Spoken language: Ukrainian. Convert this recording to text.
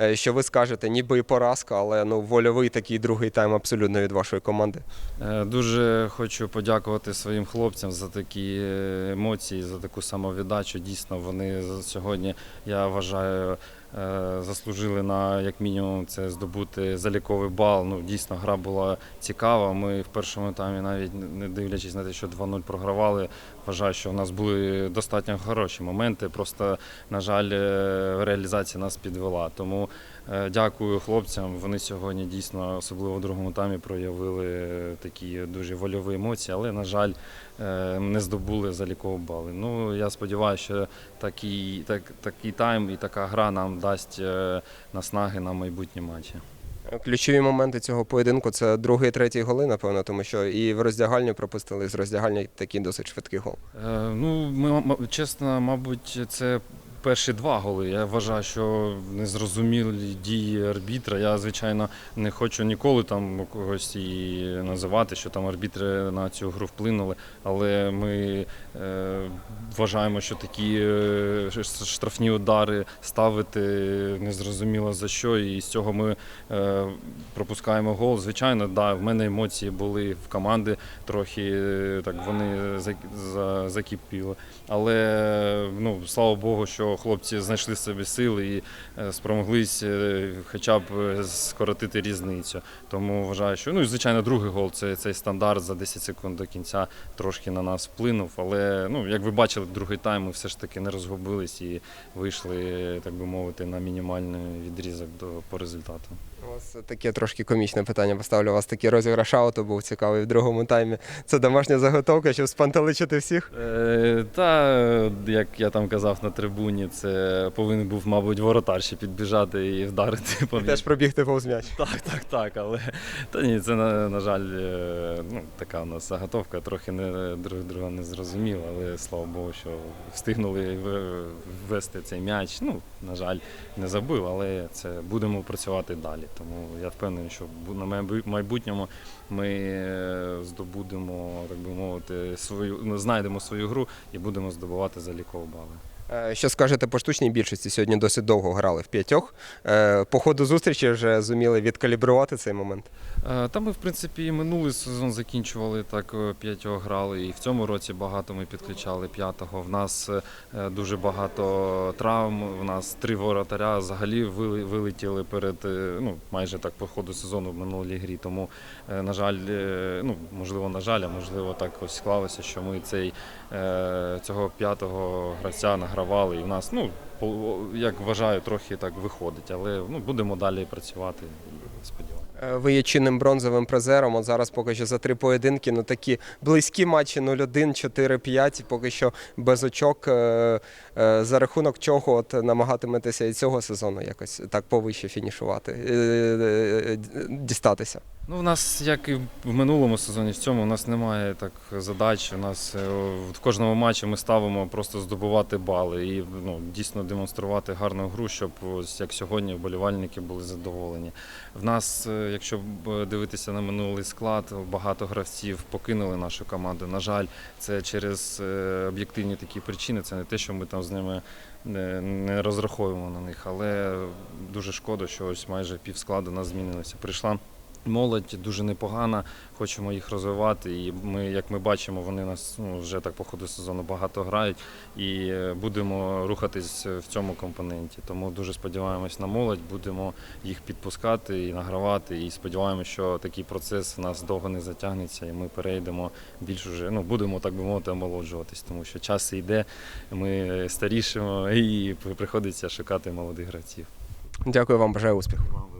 е, що ви скажете, ніби і поразка, але ну вольовий такий другий тайм абсолютно від вашої команди. Е, Дуже хочу подякувати своїм хлопцям за такі е, емоції, за таку самовіддачу. Дійсно, вони сьогодні, я вважаю, заслужили на як мінімум це здобути заліковий бал. Ну, дійсно, гра була цікава. Ми в першому таймі, навіть не дивлячись на те, що 2-0 програвали, вважаю, що у нас були достатньо хороші моменти. Просто, на жаль, е, реалізація нас підвела. Тому Е, Дякую хлопцям. Вони сьогодні дійсно, особливо в другому таймі, проявили е, такі дуже вольові емоції, але, на жаль, е, не здобули залікові бали. Ну, я сподіваюся, що такий, так, такий тайм і така гра нам дасть е, наснаги на майбутні матчі. Ключові моменти цього поєдинку це другий, третій голи, напевно, тому що і в роздягальню пропустили з роздягальні такий досить швидкий гол. Е, Ну, ми, чесно, мабуть, це перші два голи. Я вважаю, що незрозумілі дії арбітра. Я, звичайно, не хочу ніколи там когось і називати, що там арбітри на цю гру вплинули, але ми е, вважаємо, що такі е, штрафні удари ставити незрозуміло за що, і з цього ми е, пропускаємо гол. Звичайно, да, в мене емоції були в команди трохи е, так вони за- за- закипіли. Але ну, слава Богу, що хлопці знайшли собі сили і е, спромоглись е, хоча б е, скоротити різницю. Тому вважаю, що ну і звичайно, другий гол це цей стандарт за 10 секунд до кінця трошки на нас вплинув. Але ну, як ви бачили, другий тайм ми все ж таки не розгубились і вийшли, так би мовити, на мінімальний відрізок до по результату. У вас таке трошки комічне питання поставлю. У вас такий розіграш ауту був цікавий в другому таймі. Це домашня заготовка, щоб спантеличити всіх. Е, та, як я там казав на трибуні, це повинен був, мабуть, воротар ще підбіжати і вдарити по І теж пробігти повз м'яч. Так, так, так, але та ні, це на, на жаль, е, ну, така у нас заготовка, трохи не друг друга не зрозуміла, але слава Богу, що встигнули в- ввести цей м'яч. Ну, на жаль, не забив, але це будемо працювати далі. Тому я впевнений, що на майбутньому ми е, здобудемо, так би мовити, свою знайдемо свою гру і будемо здобувати залікові бали. Е, Що скажете по штучній більшості? Сьогодні досить довго грали в п'ятьох. Е, По ходу зустрічі вже зуміли відкалібрувати цей момент. Е, Та ми, в принципі, і минулий сезон закінчували так п'ятьох грали, і в цьому році багато ми підключали п'ятого. В нас дуже багато травм. У нас три воротаря взагалі вилетіли перед ну майже так по ходу сезону в минулій грі. Тому, на жаль, ну можливо, на жаль, а можливо, так ось склалося, що ми цей цього п'ятого гравця награвали. І в нас, ну як вважаю, трохи так виходить. Але ну будемо далі працювати. Е, Ви є чинним бронзовим призером. От зараз поки що за три поєдинки. Ну такі близькі матчі 0-1, 4-5, поки що без очок. Е, е, За рахунок чого от намагатиметеся і цього сезону якось так повище фінішувати, дістатися. Ну, у нас, як і в минулому сезоні, в цьому у нас немає так задач. У нас в кожному матчі ми ставимо просто здобувати бали і ну, дійсно демонструвати гарну гру, щоб ось як сьогодні вболівальники були задоволені. В нас, якщо дивитися на минулий склад, багато гравців покинули нашу команду. На жаль, це через е, об'єктивні такі причини. Це не те, що ми там з ними не розраховуємо на них, але дуже шкода, що ось майже пів складу нас змінилося. Прийшла молодь дуже непогана, хочемо їх розвивати. І ми, як ми бачимо, вони нас ну, вже так по ходу сезону багато грають і е, будемо рухатись в цьому компоненті. Тому дуже сподіваємось на молодь, будемо їх підпускати і награвати. І сподіваємося, що такий процес у нас довго не затягнеться, і ми перейдемо більш уже, ну будемо так би мовити, омолоджуватись, тому що час йде, ми старішимо і приходиться шукати молодих гравців. Дякую вам, бажаю успіху. Вам